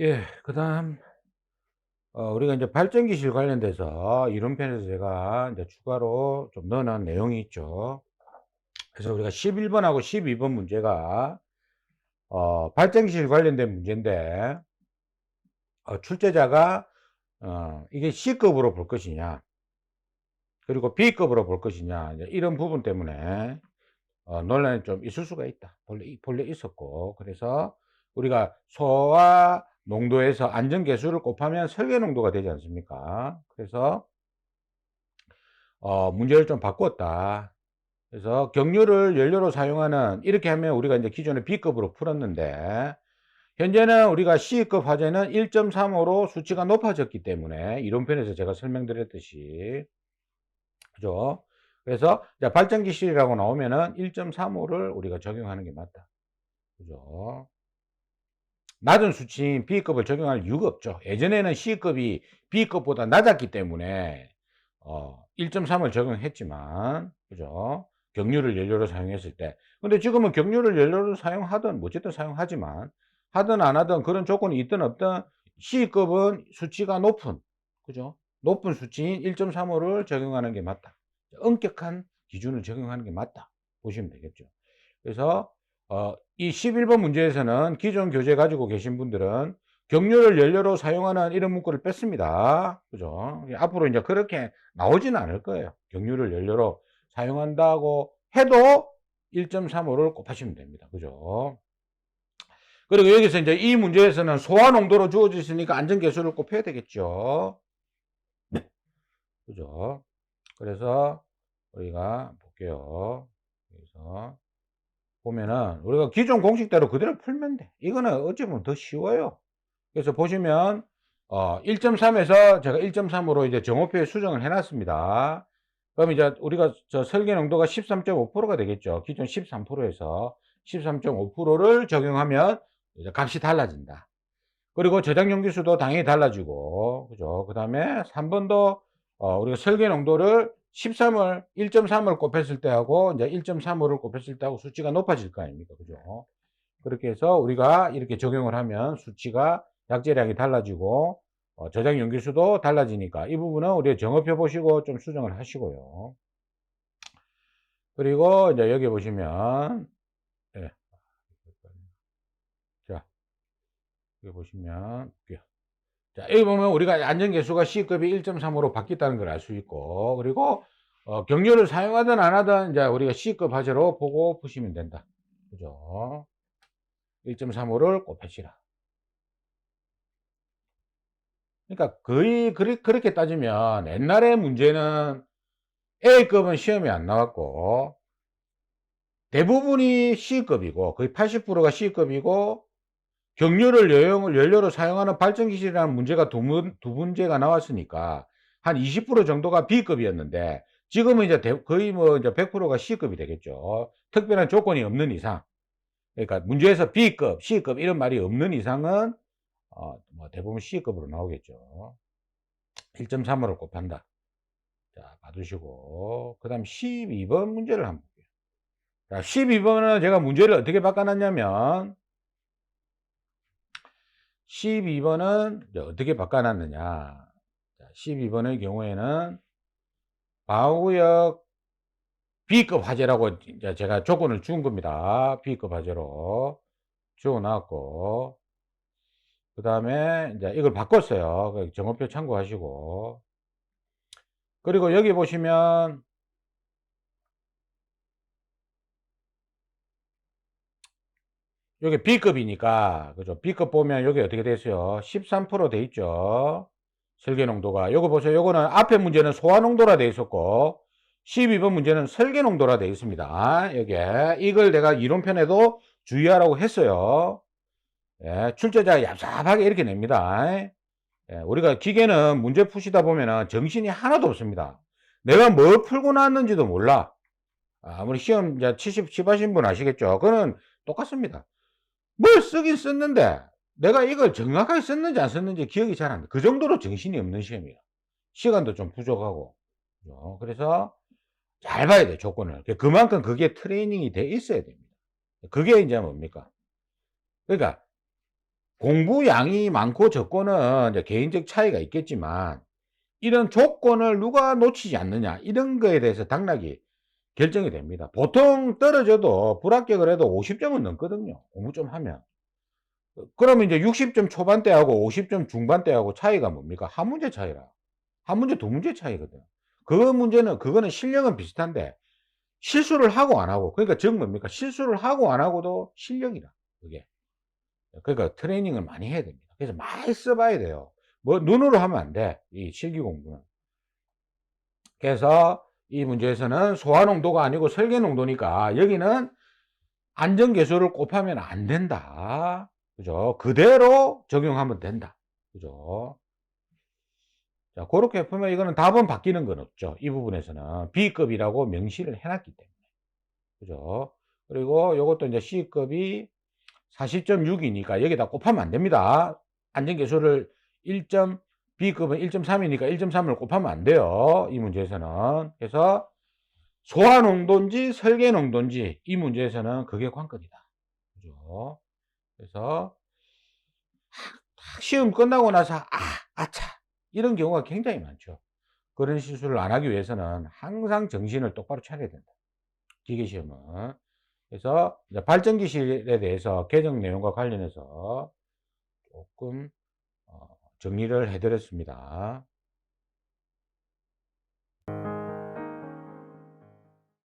예, 그 다음, 어, 우리가 이제 발전기실 관련돼서 이론편에서 제가 이제 추가로 좀 넣어놓은 내용이 있죠. 그래서 우리가 11번하고 12번 문제가, 어, 발전기실 관련된 문제인데, 어, 출제자가, 어, 이게 C급으로 볼 것이냐, 그리고 B급으로 볼 것이냐, 이런 부분 때문에, 어, 논란이 좀 있을 수가 있다. 본래, 이- 본래 있었고. 그래서 우리가 소와 농도에서 안전계수를 곱하면 설계 농도가 되지 않습니까? 그래서, 어, 문제를 좀 바꾸었다. 그래서 경유를 연료로 사용하는, 이렇게 하면 우리가 이제 기존에 B급으로 풀었는데, 현재는 우리가 C급 화재는 1.35로 수치가 높아졌기 때문에, 이론편에서 제가 설명드렸듯이, 그죠? 그래서 자, 발전기실이라고 나오면은 1.35를 우리가 적용하는 게 맞다. 그죠? 낮은 수치인 B급을 적용할 이유가 없죠. 예전에는 C급이 B급보다 낮았기 때문에 어, 1.3을 적용했지만 그죠? 경유를 연료로 사용했을 때. 근데 지금은 경유를 연료로 사용하든 뭐 어쨌든 사용하지만 하든 안 하든 그런 조건이 있든 없든 C급은 수치가 높은 그죠? 높은 수치인 1.35를 적용하는 게 맞다. 엄격한 기준을 적용하는 게 맞다. 보시면 되겠죠. 그래서 어, 이 11번 문제에서는 기존 교재 가지고 계신 분들은 경유를 연료로 사용하는 이런 문구를 뺐습니다. 그죠? 앞으로 이제 그렇게 나오지는 않을 거예요. 경유를 연료로 사용한다고 해도 1.35를 곱하시면 됩니다. 그죠? 그리고 여기서 이제 이 문제에서는 소화 농도로 주어져 있으니까 안전계수를 곱해야 되겠죠. 그죠? 그래서 우리가 볼게요. 여기서 보면은 우리가 기존 공식대로 그대로 풀면 돼. 이거는 어찌 보면 더 쉬워요. 그래서 보시면 어 1.3에서 제가 1.3으로 이제 정오표에 수정을 해놨습니다. 그럼 이제 우리가 저 설계 농도가 13.5%가 되겠죠. 기존 13%에서 13.5%를 적용하면 이제 값이 달라진다. 그리고 저장 용기수도 당연히 달라지고, 그죠? 그 다음에 3번도 어, 우리가 설계 농도를 13을 1.3을 곱했을 때하고 이제 1.35를 곱했을 때하고 수치가 높아질 거 아닙니까? 그죠? 그렇게 해서 우리가 이렇게 적용을 하면 수치가 약재량이 달라지고 어, 저장 용기수도 달라지니까 이 부분은 우리 정업표 보시고 좀 수정을 하시고요. 그리고 이제 여기 보시면 예. 자 여기 보시면 볼게요. 자, 여기 보면 우리가 안전계수가 C급이 1.3으로 바뀌었다는 걸 알 수 있고, 그리고, 어, 경유를 사용하든 안 하든, 이제 우리가 C급 화재로 보고 푸시면 된다. 그죠? 1.35를 곱해시라. 그러니까 거의 그리, 그렇게 따지면 옛날에 문제는 A급은 시험이 안 나왔고, 대부분이 C급이고, 거의 80%가 C급이고, 경유를 여용을 연료로 사용하는 발전기실이라는 문제가 두, 문, 두 문제가 나왔으니까 한 20% 정도가 B급이었는데 지금은 이제 대, 거의 뭐 이제 100%가 C급이 되겠죠. 특별한 조건이 없는 이상. 그러니까 문제에서 B급, C급 이런 말이 없는 이상은 어, 뭐 대부분 C급으로 나오겠죠. 1.35를 곱한다. 자, 봐두시고. 그 다음 12번 문제를 한번 볼게요. 자, 12번은 제가 문제를 어떻게 바꿔놨냐면 12번은 어떻게 바꿔놨느냐. 12번의 경우에는 방어구역 B급 화재라고 제가 조건을 준 겁니다. B급 화재로 주어놨고, 그 다음에 이걸 바꿨어요. 그 정업표 참고하시고. 그리고 여기 보시면 여기 B급이니까, 그죠? B급 보면 여기 어떻게 됐어요? 13%돼 있죠? 설계 농도가. 요거 보세요. 요거는 앞에 문제는 소화 농도라 돼 있었고, 12번 문제는 설계 농도라 돼 있습니다. 여기에. 이걸 내가 이론편에도 주의하라고 했어요. 예, 출제자 얍삽하게 이렇게 냅니다. 예, 우리가 기계는 문제 푸시다 보면은 정신이 하나도 없습니다. 내가 뭘 풀고 나왔는지도 몰라. 아무리 시험 이제 70, 7 하신 분 아시겠죠? 그거는 똑같습니다. 뭘 쓰긴 썼는데 내가 이걸 정확하게 썼는지 안 썼는지 기억이 잘 안 나. 그 정도로 정신이 없는 시험이야. 시간도 좀 부족하고. 그죠? 그래서 잘 봐야 돼, 조건을. 그만큼 그게 트레이닝이 돼 있어야 됩니다. 그게 이제 뭡니까? 그러니까 공부량이 많고 적고는 이제 개인적 차이가 있겠지만 이런 조건을 누가 놓치지 않느냐 이런 거에 대해서 당락이 결정이 됩니다. 보통 떨어져도 불합격을 해도 50점은 넘거든요. 공부 좀 하면. 그러면 이제 60점 초반대하고 50점 중반대하고 차이가 뭡니까? 한 문제 차이라. 한 문제 두 문제 차이거든. 그 문제는 그거는 실력은 비슷한데 실수를 하고 안 하고 그러니까 즉 뭡니까? 실수를 하고 안 하고도 실력이라. 그게. 그러니까 트레이닝을 많이 해야 됩니다. 그래서 많이 써봐야 돼요. 뭐 눈으로 하면 안 돼. 이 실기 공부는. 그래서 이 문제에서는 소화 농도가 아니고 설계 농도니까 여기는 안전 계수를 곱하면 안 된다. 그죠? 그대로 적용하면 된다. 그죠? 자, 그렇게 보면 이거는 답은 바뀌는 건 없죠. 이 부분에서는 B급이라고 명시를 해놨기 때문에. 그죠? 그리고 이것도 이제 C급이 40.6이니까 여기다 곱하면 안 됩니다. 안전계수를 1. B급은 1.3이니까 1.3을 곱하면 안 돼요. 이 문제에서는. 그래서 소화 농도인지 설계 농도인지 이 문제에서는 그게 관건이다. 그죠? 그래서 시험 끝나고 나서 아, 아차 이런 경우가 굉장히 많죠. 그런 실수를 안 하기 위해서는 항상 정신을 똑바로 차려야 된다. 기계 시험은. 그래서 발전기실에 대해서 개정 내용과 관련해서 조금 어, 정리를 해드렸습니다.